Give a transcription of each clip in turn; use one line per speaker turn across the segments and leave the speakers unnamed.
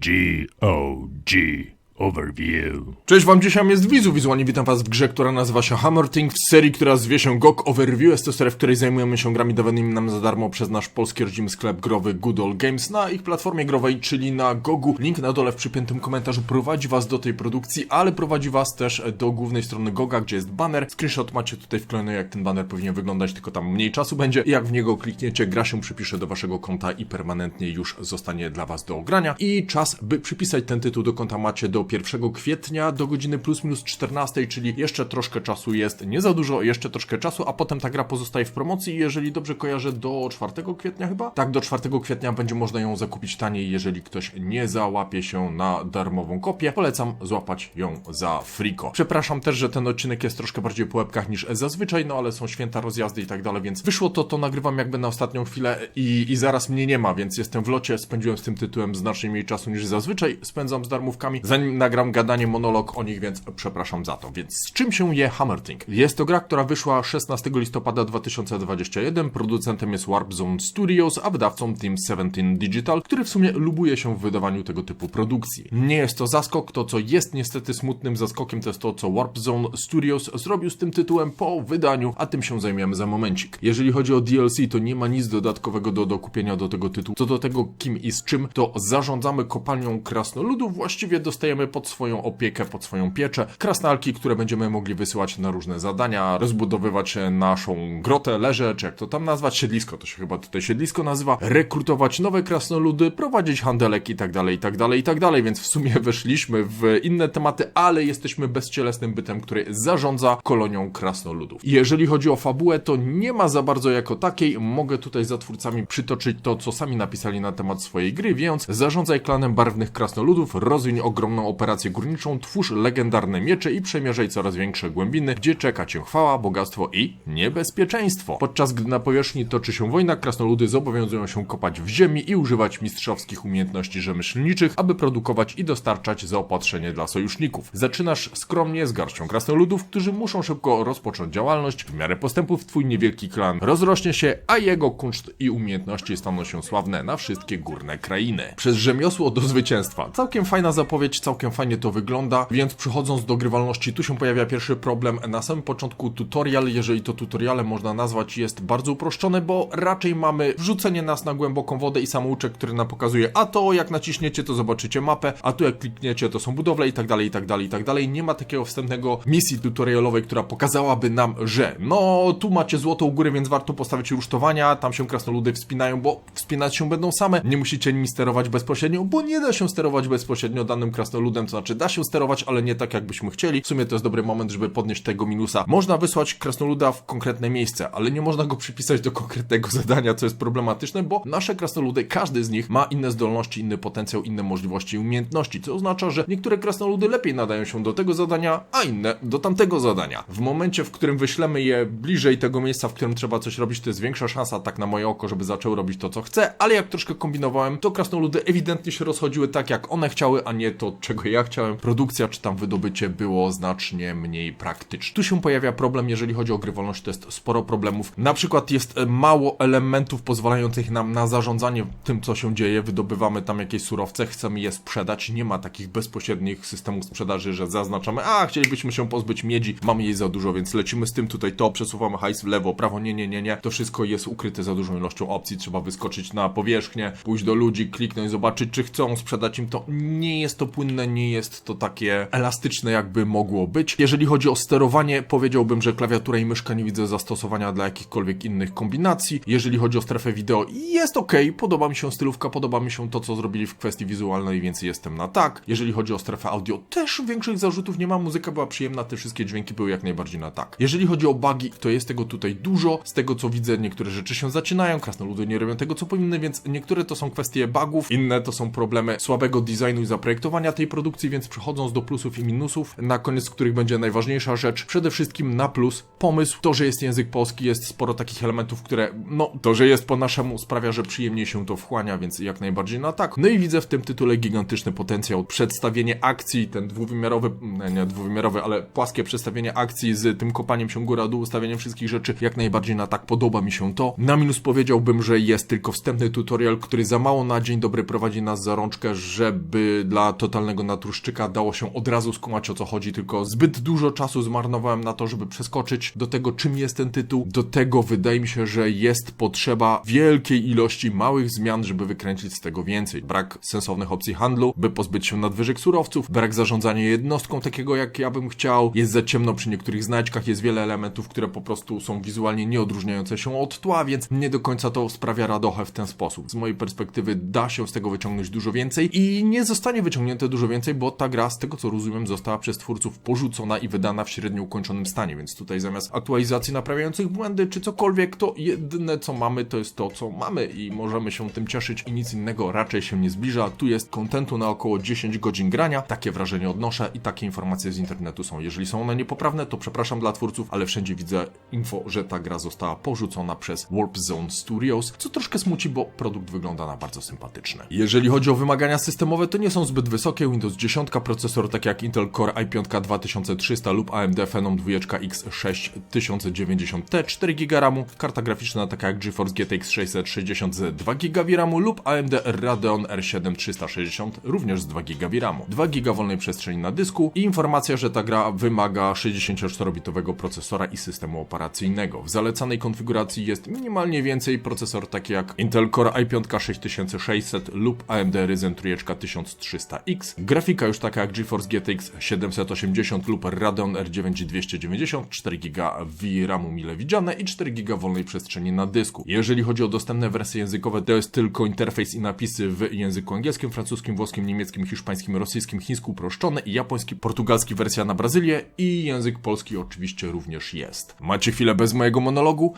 GOG Overview.
Cześć wam, dzisiaj jest Wizu. Wizualnie witam was w grze, która nazywa się Hammerting, w serii, która zwie się GOG Overview. Jest to seria, w której zajmujemy się grami dawanymi nam za darmo przez nasz polski rodzimy sklep growy Good Games na ich platformie growej, czyli na GOGu. Link na dole w przypiętym komentarzu prowadzi was do tej produkcji, ale prowadzi was też do głównej strony GOGa, gdzie jest banner. Screenshot macie tutaj wklejony, jak ten banner powinien wyglądać, tylko tam mniej czasu będzie. I jak w niego klikniecie, gra się przypisze do waszego konta i permanentnie już zostanie dla was do ogrania. I czas, by przypisać ten tytuł do konta macie do 1 kwietnia do godziny plus minus 14, czyli jeszcze troszkę czasu jest, nie za dużo, jeszcze troszkę czasu, a potem ta gra pozostaje w promocji, jeżeli dobrze kojarzę, do 4 kwietnia chyba? Tak, do 4 kwietnia będzie można ją zakupić taniej, jeżeli ktoś nie załapie się na darmową kopię. Polecam złapać ją za friko. Przepraszam też, że ten odcinek jest troszkę bardziej po łebkach niż zazwyczaj, no ale są święta, rozjazdy i tak dalej, więc wyszło to, to nagrywam jakby na ostatnią chwilę i, i zaraz mnie nie ma, więc jestem w locie, spędziłem z tym tytułem znacznie mniej czasu niż zazwyczaj spędzam z darmówkami, zanim nagram gadanie monolog o nich, więc przepraszam za to. Więc z czym się je Hammerting? Jest to gra, która wyszła 16 listopada 2021, producentem jest Warp Zone Studios, a wydawcą Team 17 Digital, który w sumie lubuje się w wydawaniu tego typu produkcji. Nie jest to zaskok, to co jest niestety smutnym zaskokiem to jest to, co Warp Zone Studios zrobił z tym tytułem po wydaniu, a tym się zajmiemy za momencik. Jeżeli chodzi o DLC, to nie ma nic dodatkowego do dokupienia do tego tytułu. Co do tego, kim i z czym, to zarządzamy kopalnią krasnoludów, właściwie dostajemy pod swoją opiekę, pod swoją pieczę. Krasnalki, które będziemy mogli wysyłać na różne zadania, rozbudowywać naszą grotę, leże, czy jak to tam nazwać, siedlisko, to się chyba tutaj siedlisko nazywa, rekrutować nowe krasnoludy, prowadzić handelek i tak dalej, i tak dalej, i tak dalej, więc w sumie weszliśmy w inne tematy, ale jesteśmy bezcielesnym bytem, który zarządza kolonią krasnoludów. Jeżeli chodzi o fabułę, to nie ma za bardzo jako takiej, mogę tutaj za twórcami przytoczyć to, co sami napisali na temat swojej gry, więc zarządzaj klanem barwnych krasnoludów, rozwiń ogromną operację górniczą, twórz legendarne miecze i przemierzaj coraz większe głębiny, gdzie czeka cię chwała, bogactwo i niebezpieczeństwo. Podczas gdy na powierzchni toczy się wojna, krasnoludy zobowiązują się kopać w ziemi i używać mistrzowskich umiejętności rzemieślniczych, aby produkować i dostarczać zaopatrzenie dla sojuszników. Zaczynasz skromnie z garścią krasnoludów, którzy muszą szybko rozpocząć działalność. W miarę postępów twój niewielki klan rozrośnie się, a jego kunszt i umiejętności staną się sławne na wszystkie górne krainy. Przez rzemiosło do zwycięstwa. Całkiem fajna zapowiedź, całkiem fajnie to wygląda, więc przechodząc do grywalności, tu się pojawia pierwszy problem. Na samym początku tutorial, jeżeli to tutorialem można nazwać, jest bardzo uproszczony, bo raczej mamy wrzucenie nas na głęboką wodę i samouczek, który nam pokazuje, a to jak naciśniecie, to zobaczycie mapę, a tu jak klikniecie, to są budowle i tak dalej, i tak dalej, i tak dalej. Nie ma takiego wstępnego misji tutorialowej, która pokazałaby nam, że no tu macie złotą górę, więc warto postawić rusztowania, tam się krasnoludy wspinają, bo wspinać się będą same. Nie musicie nimi sterować bezpośrednio, bo nie da się sterować bezpośrednio danym krasnoludem, to znaczy da się sterować, ale nie tak jakbyśmy chcieli. W sumie to jest dobry moment, żeby podnieść tego minusa. Można wysłać krasnoluda w konkretne miejsce, ale nie można go przypisać do konkretnego zadania, co jest problematyczne, bo nasze krasnoludy, każdy z nich ma inne zdolności, inny potencjał, inne możliwości i umiejętności, co oznacza, że niektóre krasnoludy lepiej nadają się do tego zadania, a inne do tamtego zadania. W momencie, w którym wyślemy je bliżej tego miejsca, w którym trzeba coś robić, to jest większa szansa, tak na moje oko, żeby zaczęły robić to, co chce, ale jak troszkę kombinowałem, to krasnoludy ewidentnie się rozchodziły tak, jak one chciały, a nie to, czego ja chciałem. Produkcja czy tam wydobycie było znacznie mniej praktyczne. Tu się pojawia problem, jeżeli chodzi o grywalność, to jest sporo problemów. Na przykład jest e, mało elementów pozwalających nam na zarządzanie tym, co się dzieje. Wydobywamy tam jakieś surowce, chcemy je sprzedać. Nie ma takich bezpośrednich systemów sprzedaży, że zaznaczamy, a chcielibyśmy się pozbyć miedzi, mamy jej za dużo, więc lecimy z tym tutaj to, przesuwamy hajs w lewo, prawo, nie, nie, nie, nie. To wszystko jest ukryte za dużą ilością opcji. Trzeba wyskoczyć na powierzchnię, pójść do ludzi, kliknąć, zobaczyć, czy chcą sprzedać im to. Nie jest to płynne, nie jest to takie elastyczne, jakby mogło być. Jeżeli chodzi o sterowanie, powiedziałbym, że klawiatura i myszka nie widzę zastosowania dla jakichkolwiek innych kombinacji. Jeżeli chodzi o strefę wideo, jest ok, podoba mi się stylówka, podoba mi się to, co zrobili w kwestii wizualnej, więc jestem na tak. Jeżeli chodzi o strefę audio, też większych zarzutów nie ma, muzyka była przyjemna, te wszystkie dźwięki były jak najbardziej na tak. Jeżeli chodzi o bugi, to jest tego tutaj dużo. Z tego co widzę, niektóre rzeczy się zaczynają, krasnoludy nie robią tego, co powinny, więc niektóre to są kwestie bugów, inne to są problemy słabego designu i zaprojektowania tej produkcji produkcji, więc przechodząc do plusów i minusów, na koniec których będzie najważniejsza rzecz, przede wszystkim na plus pomysł, to, że jest język polski, jest sporo takich elementów, które, no, to, że jest po naszemu sprawia, że przyjemniej się to wchłania, więc jak najbardziej na tak. No i widzę w tym tytule gigantyczny potencjał. Przedstawienie akcji, ten dwuwymiarowy, nie, nie dwuwymiarowy, ale płaskie przedstawienie akcji z tym kopaniem się góra-dół, ustawieniem wszystkich rzeczy, jak najbardziej na tak podoba mi się to. Na minus powiedziałbym, że jest tylko wstępny tutorial, który za mało na dzień dobry prowadzi nas za rączkę, żeby dla totalnego natruszczyka dało się od razu skumać o co chodzi, tylko zbyt dużo czasu zmarnowałem na to, żeby przeskoczyć do tego, czym jest ten tytuł. Do tego wydaje mi się, że jest potrzeba wielkiej ilości małych zmian, żeby wykręcić z tego więcej. Brak sensownych opcji handlu, by pozbyć się nadwyżek surowców, brak zarządzania jednostką takiego, jak ja bym chciał, jest za ciemno przy niektórych znajdźkach, jest wiele elementów, które po prostu są wizualnie nieodróżniające się od tła, więc nie do końca to sprawia radochę w ten sposób. Z mojej perspektywy da się z tego wyciągnąć dużo więcej i nie zostanie wyciągnięte dużo więcej, bo ta gra, z tego co rozumiem, została przez twórców porzucona i wydana w średnio ukończonym stanie, więc tutaj zamiast aktualizacji naprawiających błędy czy cokolwiek, to jedyne co mamy to jest to, co mamy i możemy się tym cieszyć i nic innego raczej się nie zbliża. Tu jest kontentu na około 10 godzin grania, takie wrażenie odnoszę i takie informacje z internetu są. Jeżeli są one niepoprawne, to przepraszam dla twórców, ale wszędzie widzę info, że ta gra została porzucona przez Warp Zone Studios, co troszkę smuci, bo produkt wygląda na bardzo sympatyczny. Jeżeli chodzi o wymagania systemowe, to nie są zbyt wysokie. Windows 10, procesor tak jak Intel Core i5 2300 lub AMD Phenom 2 X6090T, 4 GB karta graficzna taka jak GeForce GTX 660 z 2 GB RAMu lub AMD Radeon R7 360 również z 2 GB RAMu, 2 GB wolnej przestrzeni na dysku i informacja, że ta gra wymaga 64-bitowego procesora i systemu operacyjnego. W zalecanej konfiguracji jest minimalnie więcej procesor takie jak Intel Core i5 6600 lub AMD Ryzen trójeczka 1300X, grafika już taka jak GeForce GTX 780 lub Radeon R9 290, 4 GB VRAMu mile widziane i 4 GB wolnej przestrzeni na dysku. Jeżeli chodzi o dostępne wersje językowe, to jest tylko interfejs i napisy w języku angielskim, francuskim, włoskim, niemieckim, hiszpańskim, rosyjskim, chińsku uproszczone i japoński, portugalski wersja na Brazylię i język polski oczywiście również jest. Macie chwilę bez mojego monologu?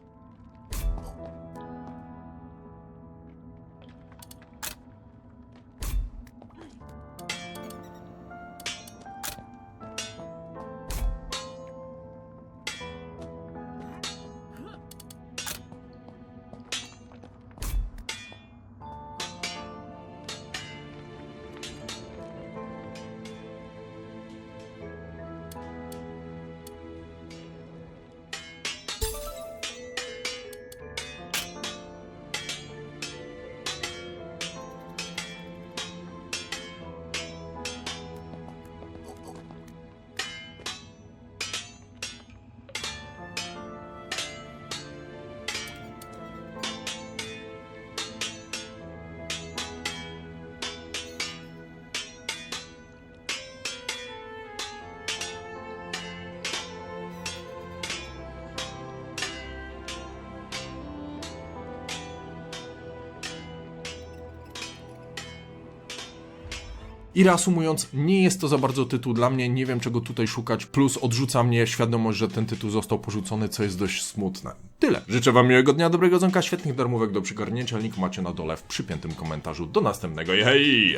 I reasumując, nie jest to za bardzo tytuł dla mnie, nie wiem czego tutaj szukać, plus odrzuca mnie świadomość, że ten tytuł został porzucony, co jest dość smutne. Tyle. Życzę wam miłego dnia, dobrego dzonka, świetnych darmówek do przygarnięcia, link macie na dole w przypiętym komentarzu. Do następnego, hej!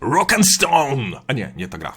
Rock and Stone! A nie, nie ta gra.